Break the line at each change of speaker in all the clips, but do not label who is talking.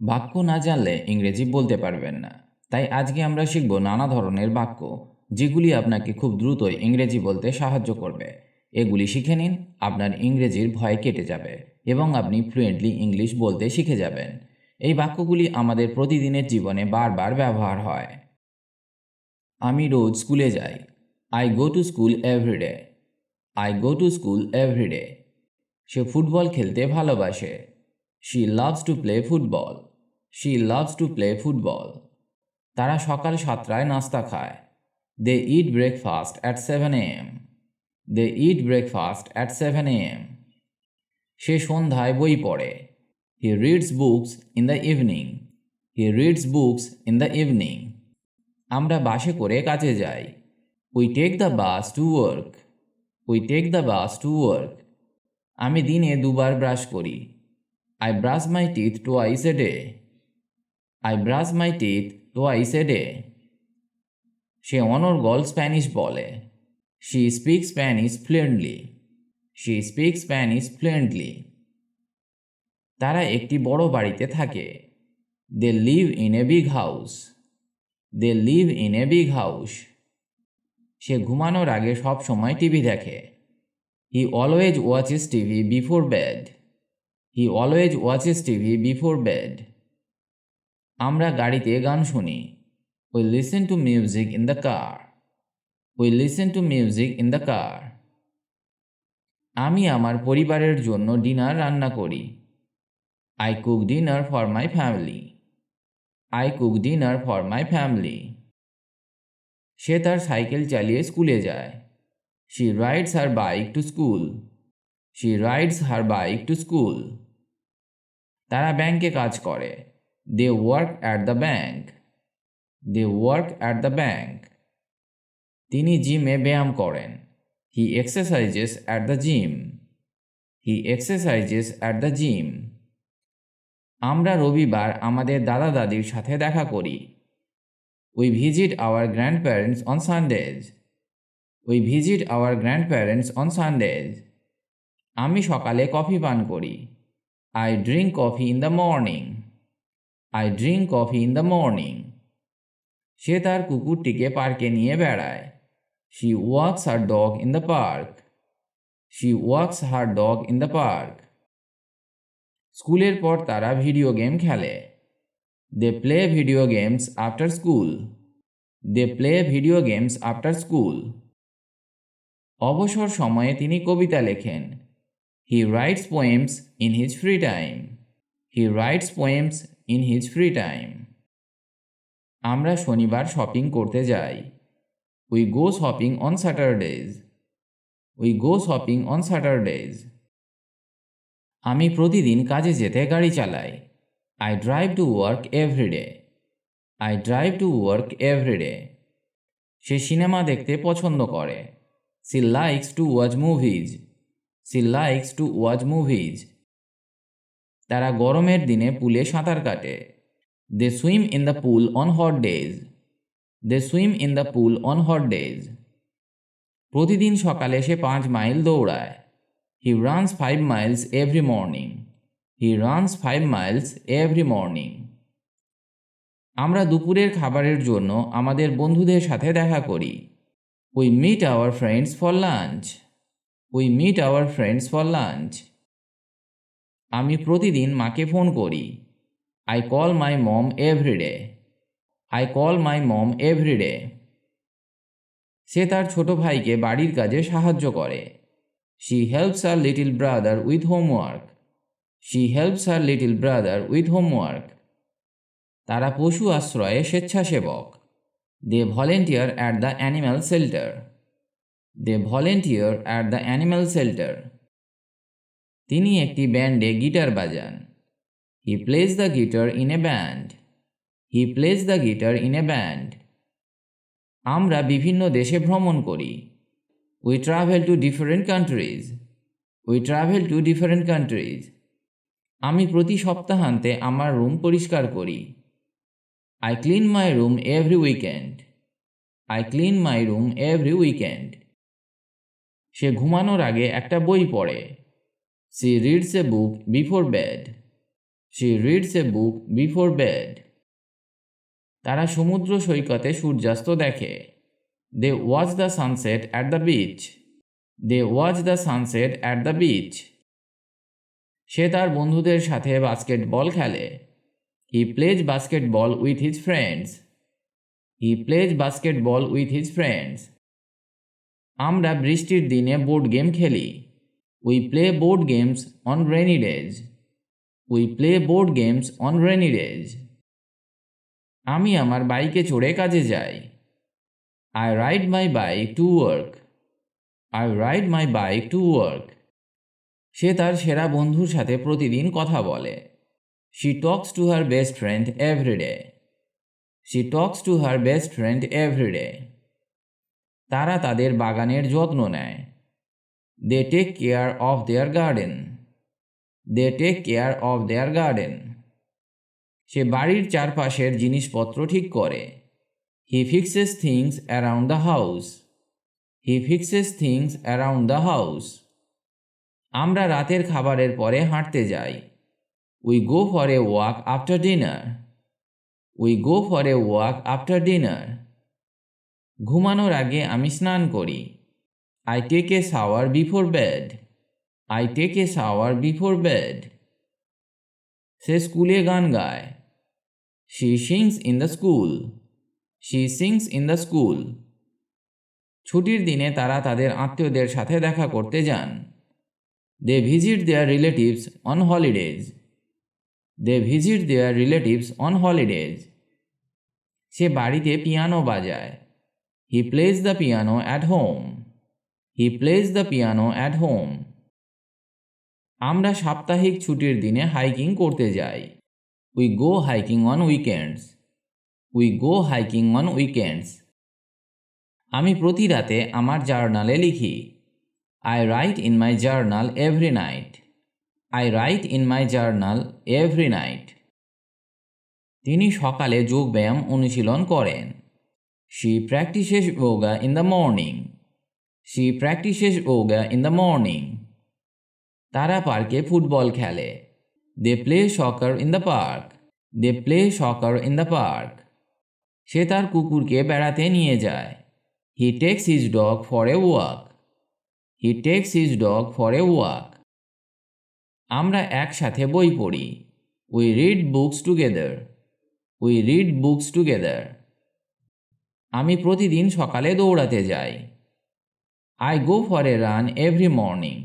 বাক্য না জানলে ইংরেজি বলতে পারবেন না। তাই আজকে আমরা শিখব নানা ধরনের বাক্য, যেগুলি আপনাকে খুব দ্রুতই ইংরেজি বলতে সাহায্য করবে। এগুলি শিখে নিন, আপনার ইংরেজির ভয় কেটে যাবে এবং আপনি ফ্লুয়েন্টলি ইংলিশ বলতে শিখে যাবেন। এই বাক্যগুলি আমাদের প্রতিদিনের জীবনে বারবার ব্যবহার হয়। আমি রোজ স্কুলে যাই। I go to school every day I go to school every day say football খেলতে ভালোবাসে। She loves to play football she loves to play football তারা সকাল সাতটায় নাস্তা খায়। They eat breakfast at seven AM they eat breakfast at seven AM সে সন্ধ্যায় বই পড়ে। He reads books in the evening he reads books in the evening আমরা বাসে করে কাজে যাই। We take the bus to work we take the bus to work আমি দিনে দুবার ব্রাশ করি। I brush my teeth twice a day I brush my teeth twice a day সে অনর্গল স্প্যানিশ বলে। She speak Spanish fluently she speak Spanish fluently তারা একটি বড় বাড়িতে থাকে। They live in a big house they live in a big house সে ঘুমানোর আগে সব সময় টিভি দেখে। He always watches TV before bed he always watches TV before bed আমরা গাড়িতে গান শুনি। We listen to music in the car we listen to music in the car আমি আমার পরিবারের জন্য ডিনার রান্না করি। I cook dinner for my family I cook dinner for my family সে তার সাইকেল চালিয়ে স্কুলে যায়। She rides her bike to school she rides her bike to school তারা ব্যাংকে কাজ করে। They work at the bank they work at the bank তিনি জিমে ব্যায়াম করেন। He exercises at the gym he exercises at the gym আমরা রবিবার আমাদের দাদা দাদির সাথে দেখা করি। We visit our grandparents on Sundays we visit our grandparents on Sundays আমি সকালে কফি পান করি। I drink coffee in the morning I drink coffee in the morning সে তার কুকুরটিকে পার্কে নিয়ে বেড়ায়। She walks her dog in the park she walks her dog in the park স্কুলের পর তারা ভিডিও গেম খেলে। They play video games after school they play video games after school অবসর সময়ে তিনি কবিতা লেখেন। He writes poems in his free time he writes poems in his free time আমরা শনিবার শপিং করতে যাই। We go shopping on Saturdays we go shopping on Saturdays আমি প্রতিদিন কাজে যেতে গাড়ি চালাই। I drive to work everyday I drive to work everyday say cinema দেখতে পছন্দ করে। She likes to watch movies she likes to watch movies তারা গরমের দিনে পুলে সাঁতার কাটে। They swim in the pool on hot days they swim in the pool on hot days প্রতিদিন সকালে সে পাঁচ মাইল দৌড়ায়। He runs five miles every morning he runs five miles every morning আমরা দুপুরের খাবারের জন্য আমাদের বন্ধুদের সাথে দেখা করি। We meet our friends for lunch we meet our friends for lunch আমি প্রতিদিন মাকে ফোন করি। I call my mom everyday I call my mom everyday সে তার ছোট ভাইকে বাড়ির কাজে সাহায্য করে। She helps her little brother with homework she helps her little brother with homework তারা পশু আশ্রয়ে স্বেচ্ছাসেবক। They volunteer at the animal shelter they volunteer at the animal shelter তিনি একটি ব্যান্ডে গিটার বাজান। He plays the guitar in a band he plays the guitar in a band আমরা বিভিন্ন দেশে ভ্রমণ করি। We travel to different countries we travel to different countries আমি প্রতি সপ্তাহান্তে আমার রুম পরিষ্কার করি। I clean my room every weekend I clean my room every weekend সে ঘুমানোর আগে একটা বই পড়ে। She reads a book before bed she reads a book before bed তারা সমুদ্র সৈকতে সূর্যাস্ত দেখে। They watch the sunset at the beach they watch the sunset at the beach সে তার বন্ধুদের সাথে বাস্কেটবল খেলে। He plays basketball with his friends he plays basketball with his friends আমরা বৃষ্টির দিনে বোর্ড গেম খেলি। We play board games on rainy days we play board games on rainy days আমি আমার বাইকে চড়ে কাজে যাই। I ride my bike to work I ride my bike to work সে তার সেরা বন্ধুর সাথে প্রতিদিন কথা বলে। She talks to her best friend everyday she talks to her best friend everyday তারা তাদের বাগানের যত্ন নেয়। They take care of their garden they take care of their garden সে বাড়ির চারপাশের জিনিসপত্র ঠিক করে। He fixes things around the house he fixes things around the house আমরা রাতের খাবারের পরে হাঁটতে যাই। We go for a walk after dinner we go for a walk after dinner ঘুমানোর আগে আমি স্নান করি। I take a shower before bed I take a shower before bed সে স্কুলে গান গায়। She sings in the school she sings in the school ছুটির দিনে তারা তাদের আত্মীয়দের সাথে দেখা করতে যান। They visit their relatives on holidays they visit their relatives on holidays সে বাড়িতে পিয়ানো বাজায়। He plays the piano at home he plays the piano at home আমরা সাপ্তাহিক ছুটির দিনে হাইকিং করতে যাই। We go hiking on weekends we go hiking on weekends আমি প্রতি রাতে আমার জার্নালে লিখি। I write in my journal every night I write in my journal every night তিনি সকালে যোগব্যায়াম অনুশীলন করেন। She practises yoga in the morning she practises yoga in the morning তারা পার্কে ফুটবল খেলে। They play soccer in the park they play soccer in the park সে তার কুকুরকে বেড়াতে নিয়ে যায়। He takes his dog for a walk he takes his dog for a walk আমরা একসাথে বই পড়ি। We read books together we read books together আমি প্রতিদিন সকালে দৌড়াতে যাই। I go for a run every morning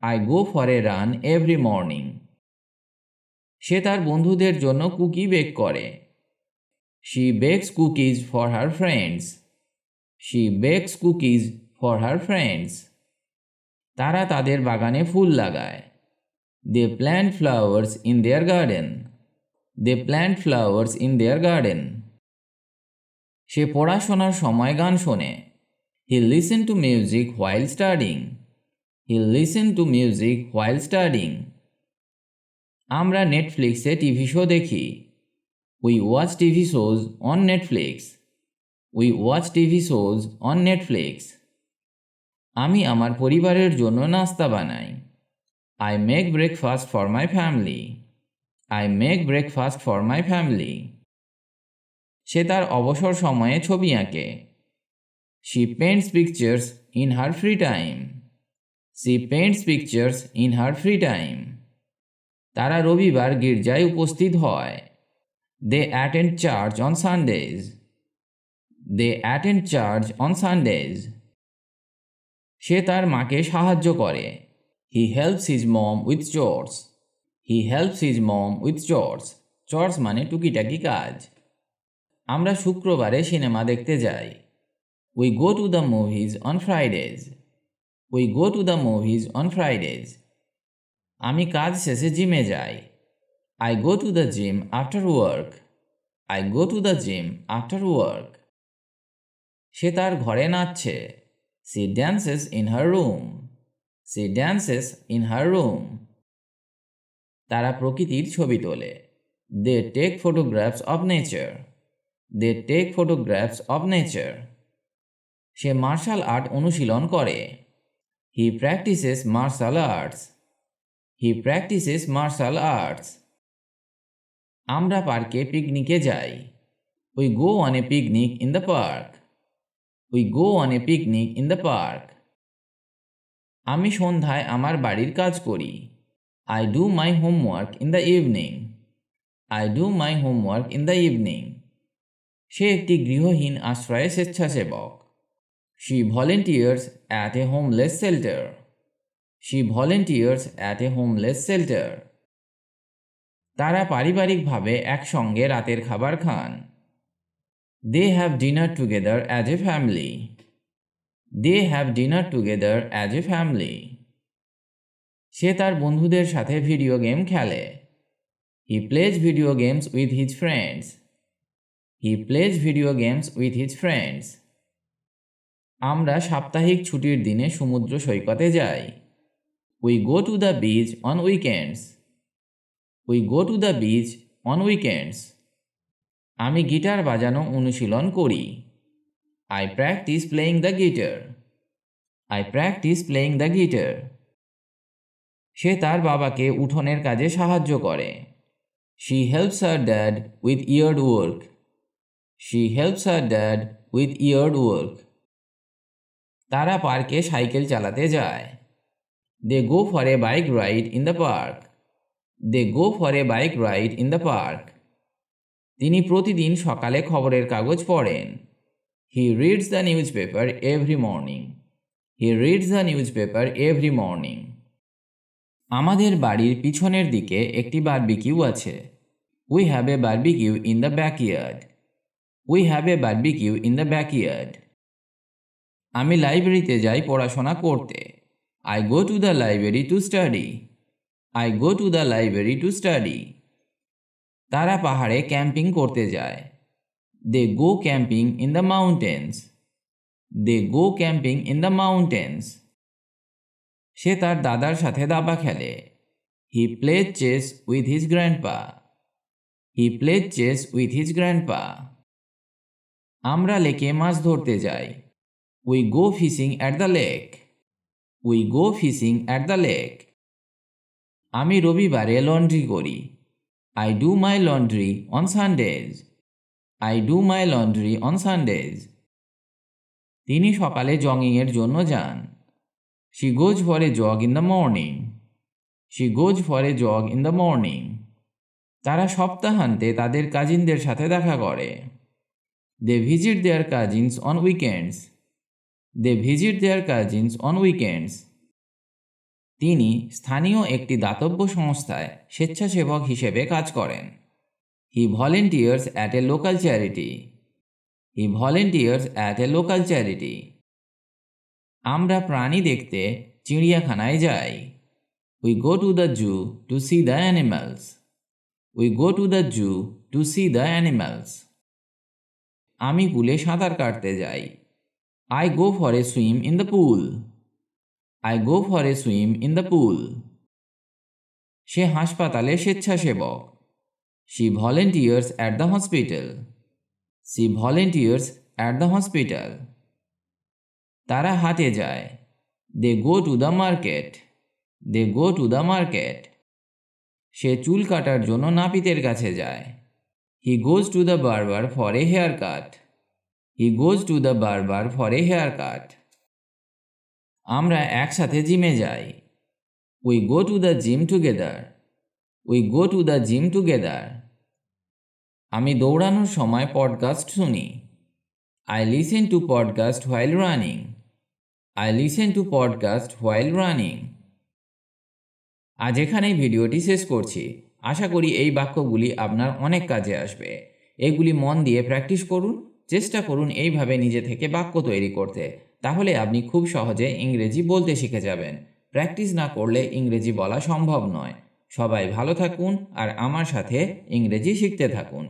I go for a run every morning সে তার বন্ধুদের জন্য কুকি বেক করে। She bakes cookies for her friends she bakes cookies for her friends তারা তাদের বাগানে ফুল লাগায়। They plant flowers in their garden they plant flowers in their garden সে পড়াশোনার সময় গান শোনে। He listen to music while studying he listen to music while studying আমরা নেটফ্লিক্সে টিভি শো দেখি। We watch TV shows on Netflix we watch TV shows on Netflix আমি আমার পরিবারের জন্য নাস্তা বানাই। I make breakfast for my family I make breakfast for my family সে তার অবসর সময়ে ছবি আঁকে। She paints pictures in her free time she paints pictures in her free time তারা রবিবার গির্জায় উপস্থিত হয়। They attend church on Sundays they attend church on Sundays সে তার মাকে সাহায্য করে। He helps his mom with chores he helps his mom with chores chores মানে টুকিটাকি কাজ। আমরা শুক্রবারে সিনেমা দেখতে যাই। We go to the movies on Fridays we go to the movies on Fridays আমি কাজ শেষে জিমে যাই। I go to the gym after work I go to the gym after work সে তার ঘরে নাচছে। She dances in her room she dances in her room তারা প্রকৃতির ছবি তোলে। They take photographs of nature they take photographs of nature say martial art অনুশীলন করে। He practises martial arts he practises martial arts আমরা পার্কে পিকনিকে যাই। We go on a picnic in the park we go on a picnic in the park আমি সন্ধ্যায় আমার বাড়ির কাজ করি। I do my homework in the evening I do my homework in the evening সে একটি গৃহহীন আশ্রয়ে স্বেচ্ছাসেবক। She volunteers at a homeless shelter she volunteers at a homeless shelter তারা পারিবারিকভাবে একসঙ্গে রাতের খাবার খান। They have dinner together as a family they have dinner together as a family সে তার বন্ধুদের সাথে ভিডিও গেম খেলে। He plays video games with his friends he plays video games with his friends আমরা সাপ্তাহিক ছুটির দিনে সমুদ্র সৈকতে যাই। We go to the beach on weekends we go to the beach on weekends আমি গিটার বাজানো অনুশীলন করি। I practise playing the guitar I practise playing the guitar সে তার বাবাকে উঠোনের কাজে সাহায্য করে। She helps her dad with yard work she helps her dad with yard work তারা পার্কে সাইকেল চালাতে যায়। They go for a bike ride in the park they go for a bike ride in the park তিনি প্রতিদিন সকালে খবরের কাগজ পড়েন। He reads the newspaper every morning he reads the newspaper every morning আমাদের বাড়ির পিছনের দিকে একটি বারবিকিউ আছে। We have a barbecue in the backyard we have a barbecue in the backyard আমি লাইব্রেরিতে যাই পড়াশোনা করতে। I go to the library to study I go to the library to study তারা পাহাড়ে ক্যাম্পিং করতে যায়। They go camping in the mountains they go camping in the mountains সে তার দাদার সাথে দাবা খেলে। He plays chess with his grandpa he plays chess with his grandpa আমরা লেকে মাছ ধরতে যাই। We go fishing at the lake we go fishing at the lake আমি রবিবারে লন্ড্রি করি। I do my laundry on Sundays I do my laundry on Sundays তিনি সকালে জগিংয়ের জন্য যান। She goes for a jog in the morning she goes for a jog in the morning তারা সপ্তাহান্তে তাদের কাজিনদের সাথে দেখা করে। They visit their cousins on weekends they visit their cousins on weekends তিনি স্থানীয় একটি দাতব্য সংস্থায় স্বেচ্ছাসেবক হিসেবে কাজ করেন। He volunteers at a local charity he volunteers at a local charity আমরা প্রাণী দেখতে চিড়িয়াখানায় যাই। We go to the zoo to see the animals we go to the zoo to see the animals আমি পুলে সাঁতার কাটতে যাই। I go for a swim in the pool I go for a swim in the pool সে হাসপাতালে স্বেচ্ছাসেবক। She volunteers at the hospital she volunteers at the hospital তারা হাটে যায়। They go to the market they go to the market সে চুল কাটার জন্য নাপিতের কাছে যায়। To the barber for a haircut he goes to the barber for a haircut আমরা একসাথে জিমে যাই। We go to the gym together we go to the gym together আমি দৌড়ানোর সময় পডকাস্ট শুনি। I listen to podcast while running I listen to podcast while running আজ এখানেই ভিডিওটি শেষ করছি। আশা করি এই বাক্যগুলি আপনার অনেক কাজে আসবে। এগুলি মন দিয়ে প্র্যাকটিস করুন, চেষ্টা করুন এইভাবে নিজে থেকে বাক্য তৈরি করতে। তাহলে আপনি খুব সহজে ইংরেজি বলতে শিখে যাবেন। প্র্যাকটিস না করলে ইংরেজি বলা সম্ভব নয়। সবাই ভালো থাকুন আর আমার সাথে ইংরেজি শিখতে থাকুন।